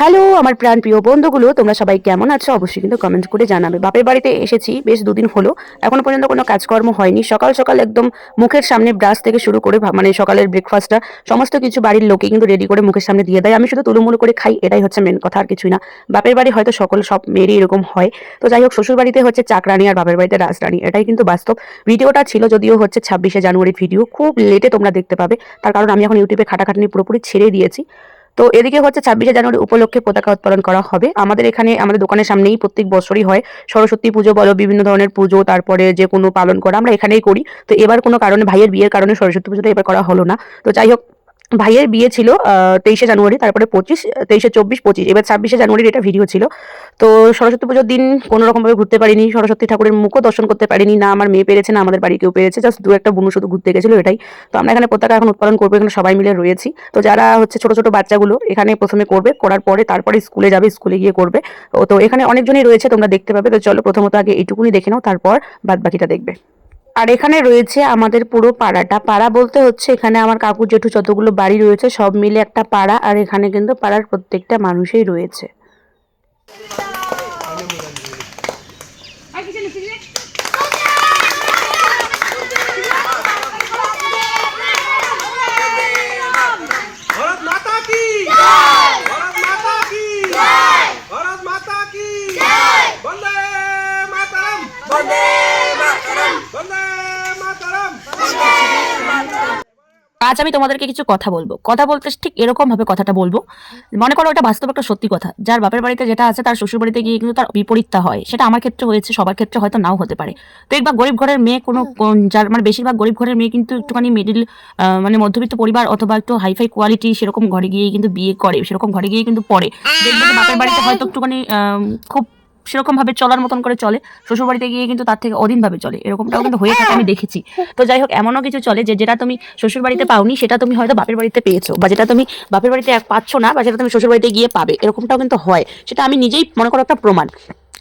Hello, আমার প্রাণ প্রিয় বন্ধুগুলো, তোমরা সবাই কেমন আছো? অবশ্যই কিন্তু কমেন্ট করে জানাবে। বাপের বাড়িতে এসেছি, বেশ দুদিন হলো। এখনও পর্যন্ত কোনো কাজকর্ম হয়নি। সকাল সকাল একদম মুখের সামনে ব্রাশ থেকে শুরু করে মানে সকালের ব্রেকফাস্টটা সমস্ত কিছু বাড়ির লোকে কিন্তু রেডি করে মুখের সামনে দিয়ে দেয়। আমি শুধু তুলুমুলু করে খাই, এটাই হচ্ছে মেন কথা, আর কিছুই না। বাপের বাড়ি হয়তো সকল সব মেয়েরই এরকম হয়। তো যাই হোক শ্বশুর বাড়িতে হচ্ছে চাকরানি আর বাপের বাড়িতে রাজরানী এটাই কিন্তু বাস্তব। ভিডিওটা ছিল যদিও হচ্ছে ছাব্বিশে জানুয়ারির ভিডিও, খুব লেটে তোমরা দেখতে পাবে। তার কারণ আমি এখন ইউটিউবে খাটাখাটনি পুরোপুরি ছেড়ে দিয়েছি। তো এদিকে হচ্ছে ছাব্বিশে জানুয়ারি উপলক্ষে পতাকা উত্তোলন করা হবে। আমাদের এখানে, আমাদের দোকানের সামনেই প্রত্যেক বছরই হয়। সরস্বতী পুজো বলো, বিভিন্ন ধরনের পুজো, তারপরে যে কোনো পালন করা আমরা এখানেই করি। তো এবার কোনো কারণে, ভাইয়ের বিয়ের কারণে সরস্বতী পুজোটা এবার করা হলো না। তো যাই হোক ভাইয়ের বিয়ে ছিল তেইশে জানুয়ারি, তারপরে পঁচিশ, তেইশে চব্বিশ, পঁচিশ, এবার ছাব্বিশে জানুয়ারির এটা ভিডিও ছিল। তো সরস্বতী পুজোর দিন কোনো রকমভাবে ঘুরতে পারিনি, সরস্বতী ঠাকুরের মুখও দর্শন করতে পারিনি, না আমার মেয়ে পেরেছে, না আমাদের বাড়ি কেউ পেরেছে জাস্ট দু একটা বুনু শুধু ঘুরতে গেছিল এটাই। তো আমরা এখানে পতাকা এখন উৎপাদন করব, এখানে সবাই মিলে রয়েছি। তো যারা হচ্ছে ছোট ছোট বাচ্চাগুলো এখানে প্রথমে করবে, করার পরে তারপরে স্কুলে যাবে, স্কুলে গিয়ে করবে। তো এখানে অনেকজনই রয়েছে, তোমরা দেখতে পাবে। তো চলো প্রথমত আগে এইটুকুনি দেখে নাও, তারপর বাদ বাকিটা দেখবে। আর এখানে রয়েছে আমাদের পুরো পাড়াটা। পাড়া বলতে হচ্ছে এখানে আমার কাকু, জেঠু যতগুলো বাড়ি রয়েছে সব মিলে একটা পাড়া, আর এখানে কিন্তু পাড়ার প্রত্যেকটা মানুষই রয়েছে। আজ আমি তোমাদেরকে কিছু কথা বলব। কথা বলতে ঠিক এরকম ভাবে কথাটা বলব। মনে করো এটা বাস্তব একটা সত্যি কথা। যার বাপের বাড়িতে যেটা আছে তার শ্বশুর বাড়িতে গিয়ে কিন্তু তার বিপরীতটা হয়। সেটা আমার ক্ষেত্রে হয়েছে সবার ক্ষেত্রে হয়তো নাও হতে পারে। তো একবার গরিব ঘরের মেয়ে কোনো কোন- যার মানে বেশিরভাগ গরিব ঘরের মেয়ে কিন্তু একটুখানি মিডিল মানে মধ্যবিত্ত পরিবার অথবা একটু হাইফাই কোয়ালিটি সেরকম ঘরে গিয়ে কিন্তু বিয়ে করে সেরকম ঘরে গিয়ে কিন্তু পড়ে। দেখবে বাপের বাড়িতে হয়তো একটুখানি খুব সেরকম ভাবে চলার মতন করে চলে। শ্বশুর বাড়িতে গিয়ে কিন্তু তার থেকে অধীনভাবে চলে। এরকমটাও কিন্তু হয়ে থাকে আমি দেখেছি। তো যাই হোক, এমনও কিছু চলে যে যেটা তুমি শ্বশুর বাড়িতে পাওনি, সেটা তুমি হয়তো বাপের বাড়িতে পেয়েছ বা যেটা তুমি বাপের বাড়িতে পাচ্ছ না বা যেটা তুমি শ্বশুর বাড়িতে গিয়ে পাবে। এরকমটাও কিন্তু হয়। সেটা আমি নিজেই মনে করো একটা প্রমাণ।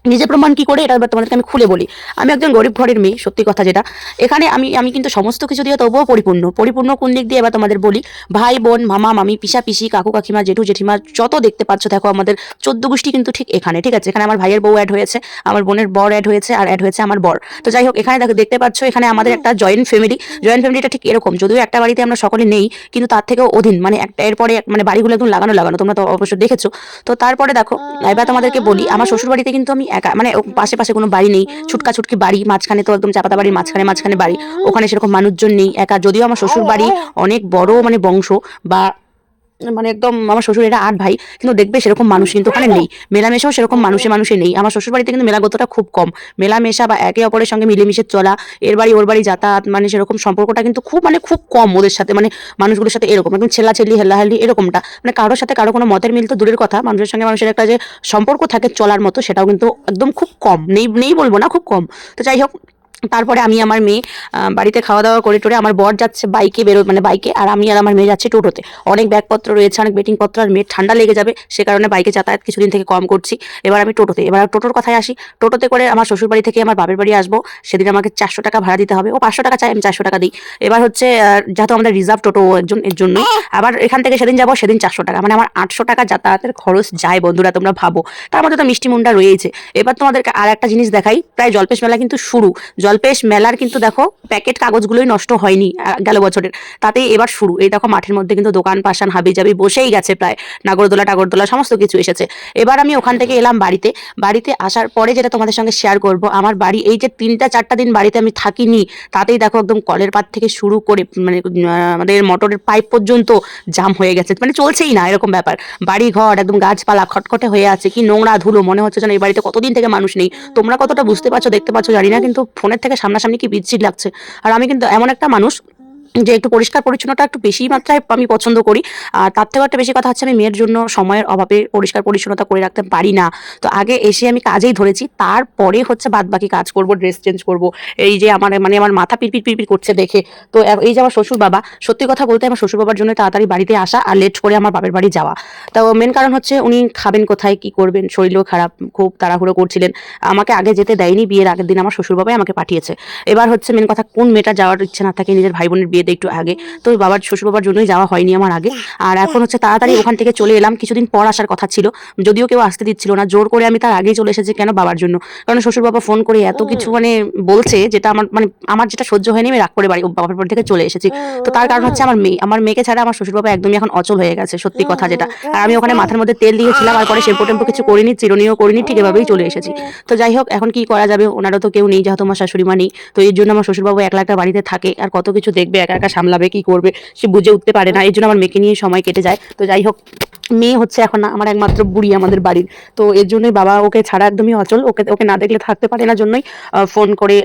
নিজে প্রমাণ কি করে এটা এবার তোমাদেরকে আমি খুলে বলি। আমি একজন গরিব ঘরের মেয়ে সত্যি কথা যেটা। এখানে আমি আমি কিন্তু সমস্ত কিছু দিয়ে তবুও পরিপূর্ণ। পরিপূর্ণ কোন দিক দিয়ে এবার তোমাদের বলি ভাই বোন মামা মামি পিসা পিসি কাকু কাকিমা জেঠু জেঠিমা যত দেখতে পাচ্ছ দেখো আমাদের চোদ্দ গোষ্ঠী কিন্তু ঠিক এখানে ঠিক আছে? এখানে আমার ভাইয়ের বউ অ্যাড হয়েছে আমার বোনের বর অ্যাড হয়েছে আর অ্যাড হয়েছে আমার বর। তো যাই হোক এখানে দেখো দেখতে পাচ্ছ এখানে আমাদের একটা জয়েন্ট ফ্যামিলি জয়েন্ট ফ্যামিলিটা ঠিক এরকম যদিও একটা বাড়িতে আমরা সকলে নেই কিন্তু তার থেকেও অধীন। মানে একটা এরপরে মানে বাড়িগুলো একদম লাগানো লাগানো তোমরা তো অবশ্য দেখেছ। তো তারপরে দেখো এবার তোমাদেরকে বলি আমার শ্বশুর বাড়িতে কিন্তু আমি একা মানে পাশে পাশে কোনো বাড়ি নেই ছুটকা ছুটকি বাড়ি, মাঝখানে তো একদম চাপাতা বাড়ির মাঝখানে মাঝখানে বাড়ি, ওখানে সেরকম মানুষজন নেই, একা। যদিও আমার শ্বশুর বাড়ি অনেক বড় মানে বংশ, বা মানে একদম আমার শ্বশুর এরা আট ভাই, কিন্তু দেখবে সেরকম মানুষ কিন্তু ওখানে নেই। মেলামেশাও সেরকম মানুষে মানুষে নেই। আমার শ্বশুর বাড়িতে কিন্তু মেলাগতটা খুব কম। মেলামেশা বা একে অপরের সঙ্গে মিলেমিশে চলা, এর বাড়ি ওর বাড়ি যাতায়াত মানে সেরকম সম্পর্কটা কিন্তু খুব মানে খুব কম ওদের সাথে মানে মানুষগুলোর সাথে এরকম। একদম ছেল্লাছেল্লি হেল্লাহাল্লি এরকমটা। মানে কারোর সাথে কারও কোনো মতের মিল তো দূরের কথা। মানুষের সঙ্গে মানুষের একটা যে সম্পর্ক থাকে চলার মতো, সেটাও কিন্তু একদম খুব কম। নেই নেই বলব না খুব কম। তো যাই হোক তারপরে আমি আমার মেয়ে বাড়িতে খাওয়া দাওয়া করে টোরে আমার বর যাচ্ছে বাইকে বেরো মানে বাইকে, আর আমি আর আমার মেয়ে যাচ্ছে টোটোতে। অনেক ব্যাগপত্র রয়েছে, অনেক বেটিং পত্র, আর মেয়ের ঠান্ডা লেগে যাবে, সে কারণে বাইকে যাতায়াত কিছুদিন থেকে কম করছি। এবার আমি টোটোতে, এবার টোটোর কথায় আসি। টোটোতে করে আমার শ্বশুর বাড়ি থেকে আমার বাপের বাড়ি আসব, সেদিন আমাকে চারশো টাকা ভাড়া দিতে হবে। ও পাঁচশো টাকা চাই আমি চারশো টাকা দিই। এবার হচ্ছে যেহেতু আমাদের রিজার্ভ টোটো একজন, এর জন্য, আবার এখান থেকে সেদিন যাব, সেদিন চারশো টাকা। মানে আমার আটশো টাকা যাতায়াতের খরচ যায়, বন্ধুরা, তোমরা ভাবো। তার মধ্যে তো মিষ্টি মুন্ডা রয়েছে এবার তোমাদেরকে আর একটা জিনিস দেখাই। প্রায় জলপেশ মেলা কিন্তু শুরু। জলপেশ মেলার কিন্তু দেখো প্যাকেট কাগজগুলোই নষ্ট হয়নি গেল বছরের। তাতেই এবার শুরু। এই দেখো মাঠের মধ্যে কিন্তু দোকান পাশান হাবি জাবি বসেই গেছে প্রায়। নাগরদোলা, টাগরদোলা, সমস্ত কিছু এসেছে। এবার আমি ওখান থেকে এলাম বাড়িতে। বাড়িতে আসার পরে যেটা তোমাদের সঙ্গে শেয়ার করব, আমার বাড়ি এই যে তিনটা, চারটা দিন বাড়িতে আমি থাকিনি, তাতেই দেখো একদম কলের পাত থেকে শুরু করে মানে আমাদের মোটরের পাইপ পর্যন্ত জাম হয়ে গেছে। মানে চলছেই না এরকম ব্যাপার। বাড়ি ঘর একদম গাছপালা খটখটে হয়ে আছে, কি নোংরা ধুলো, মনে হচ্ছে যেন এই বাড়িতে কতদিন থেকে মানুষ নেই। তোমরা কতটা বুঝতে পারছ, দেখতে পাচ্ছ, জানি না, কিন্তু ফোনের থেকে সামনাসামনি কি বিচ্ছির লাগছে? আর আমি কিন্তু এমন একটা মানুষ যে একটু পরিষ্কার পরিচ্ছন্নতা একটু বেশি মাত্রায় আমি পছন্দ করি। আর তার থেকেও একটা বেশি কথা হচ্ছে আমি মেয়ের জন্য সময়ের অভাবে পরিষ্কার পরিচ্ছন্নতা করে রাখতে পারি না। তো আগে এসে আমি কাজেই ধরেছি, তারপরে হচ্ছে বাদ বাকি কাজ করব, ড্রেস চেঞ্জ করব। এই যে আমার মানে আমার মাথা পিরপির পিরপির করছে দেখে। তো এই যে আমার শ্বশুর বাবা সত্যি কথা বলতে আমার শ্বশুর বাবার জন্য তাড়াতাড়ি বাড়িতে আসা আর লেট করে আমার বাপের বাড়ি যাওয়া। তো মেন কারণ হচ্ছে উনি খাবেন কোথায়, কি করবেন, শরীরও খারাপ, খুব তাড়াহুড়ো করছিলেন। আমাকে আগে যেতে দেয়নি, বিয়ের আগের দিন আমার শ্বশুর বাবাই আমাকে পাঠিয়েছে। এবার হচ্ছে মেন কথা, কোন মেয়েটা যাওয়ার ইচ্ছে না থাকে, নিজের ভাই বোনের বিয়ে বিয়েতে একটু আগে। তো বাবার শ্বশুর বাবার জন্যই যাওয়া হয়নি আমার আগে। আর এখন হচ্ছে তাড়াতাড়ি ওখান থেকে চলে এলাম। কিছুদিন পর আসার কথা ছিল। যদিও কেউ আসতে দিচ্ছিল না। জোর করে আমি তার আগেই চলে এসেছি কেন বাবার জন্য? কারণ শ্বশুর বাবা ফোন করে এত কিছু মানে বলছে যেটা আমার মানে আমার যেটা সহ্য হয়নি আমি রাগ করে বাড়ি বাবার বাড়ি থেকে চলে এসেছি। তো তার কারণ হচ্ছে আমার মেয়ে আমার মেয়েকে ছাড়া আমার শ্বশুর বাবা একদমই এখন অচল হয়ে গেছে সত্যি কথা যেটা। আর আমি ওখানে মাথার মধ্যে তেল দিয়েছিলাম আর পরে শ্যাম্পু টেম্পু কিছু করিনি চিরুনিও করিনি ঠিক এভাবেই চলে এসেছি। তো যাই হোক এখন কি করা যাবে? ওনারও তো কেউ নেই যেহেতু আমার শাশুড়ি মা নেই। তো এর জন্য আমার শ্বশুরবাবু একলা একটা বাড়িতে থাকে আর কত কিছু দেখবে একা একা সামলাবে, কি করবে, সে বুঝে উঠতে পারে না। এই জন্য আমার মেয়েকে নিয়ে সময় কেটে যায়। তো যাই হোক মেয়ে হচ্ছে এখন আমার একমাত্র বুড়ি আমাদের বাড়ির। তো এর জন্যই বাবা ওকে ছাড়া একদমই অচল। ওকে ওকে না দেখলে থাকতে পারে না জন্যই ফোন করে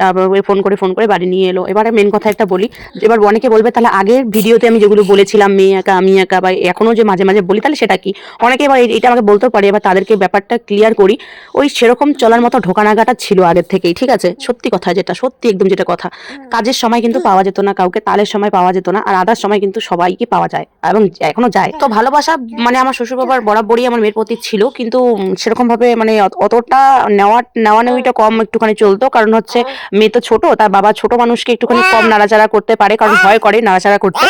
ফোন করে ফোন করে বাড়ি নিয়ে এলো। এবারে মেন কথা একটা বলি এবার অনেকে বলবে তাহলে আগের ভিডিওতে আমি যেগুলো বলেছিলাম মেয়ে একা আমি একা বা এখনও যে মাঝে মাঝে বলি তাহলে সেটা কি? অনেকে এবার এটা আমাকে বলতেও পারে এবার তাদেরকে ব্যাপারটা ক্লিয়ার করি। ওই সেরকম চলার মতো ঢোকানাগাটা ছিল আগের থেকেই ঠিক আছে? সত্যি কথা যেটা সত্যি একদম যেটা কথা। কাজের সময় কিন্তু পাওয়া যেত না কাউকে তালের সময় পাওয়া যেত না আর আদার সময় কিন্তু সবাইকে পাওয়া যায় এবং এখনও যায়। তো ভালোবাসা মানে আমার শ্বশুর বাবার বরাবরই আমার মেয়ের প্রতি ছিল, কিন্তু সেরকম ভাবে মানে অতটা নেওয়া নেওয়া নেওয়াটা কম একটুখানি চলতো। কারণ হচ্ছে, মেয়ে তো ছোট, তার বাবা ছোট মানুষকে একটুখানি কম নাড়াচাড়া করতে পারে, কারণ ভয় করে নাড়াচাড়া করতে।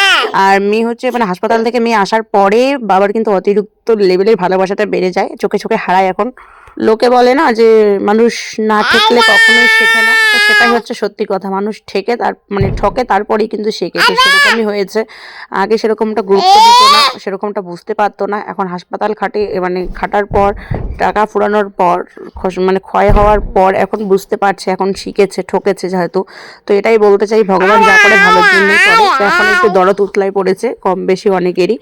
আর মেয়ে হচ্ছে মানে হাসপাতাল থেকে মেয়ে আসার পরে বাবার কিন্তু অতিরিক্ত লেভেলের ভালোবাসাটা বেড়ে যায়, চোখে চোখে হারায় এখন। লোকে বলে না যে মানুষ না ঠেকলে কখনোই শেখে না। তো সেটাই হচ্ছে সত্যি কথা। মানুষ ঠেকে তার মানে ঠকে তারপরেই কিন্তু শেখে। তো সেরকমই হয়েছে। আগে সেরকমটা গুরুত্ব দিত না সেরকমটা বুঝতে পারতো না। এখন হাসপাতাল খাটে মানে খাটার পর টাকা ফুরানোর পর মানে ক্ষয় হওয়ার পর এখন বুঝতে পারছে এখন শিখেছে ঠকেছে যেহেতু। তো এটাই বলতে চাই ভগবান যা করে ভালোর জন্যই করে। তো এখন একটু দরদ উতলায় পড়েছে কম বেশি অনেকেরই।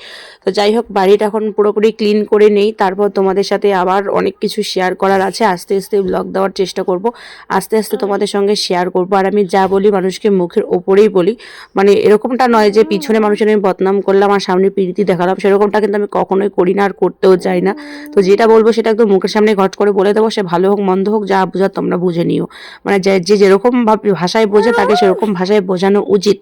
তো যাই হোক বাড়িটা এখন পুরোপুরি ক্লিন করে নেই। তারপর তোমাদের সাথে আবার অনেক কিছু শেয়ার করার আছে, আস্তে আস্তে ব্লগ দেওয়ার চেষ্টা করব, আস্তে আস্তে তোমাদের সঙ্গে শেয়ার করব। আর আমি যা বলি মানুষকে মুখের ওপরেই বলি মানে এরকমটা নয় যে পিছনে মানুষের আমি বদনাম করলাম আর সামনে প্রীতি দেখালাম, সেরকমটা কিন্তু আমি কখনোই করি না আর করতেও চাই না। তো যেটা বলব সেটা একদম মুখের সামনে ঘট করে বলে দেবো, সে ভালো হোক, মন্দ হোক, যা বোঝার তোমরা বুঝে নিও। মানে যে যে যেরকম ভাবে- ভাষায় বোঝে, তাকে সেরকম ভাষায় বোঝানো উচিত।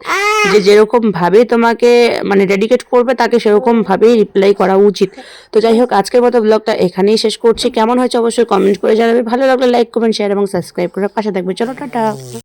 যে যেরকম ভাবে তোমাকে মানে ডেডিকেট করবে তাকে সেরকম ভাবেই রিপ্লাই করা উচিত। তো যাই হোক, আজকের মতো ব্লগটা এখানেই শেষ করছি। কেমন হয়েছে অবশ্যই কমেন্ট করে জানাবে। ভালো লাগলে লাইক কমেন্ট শেয়ার এবং সাবস্ক্রাইব করে পাশে থাকবে। চলো, টাটা।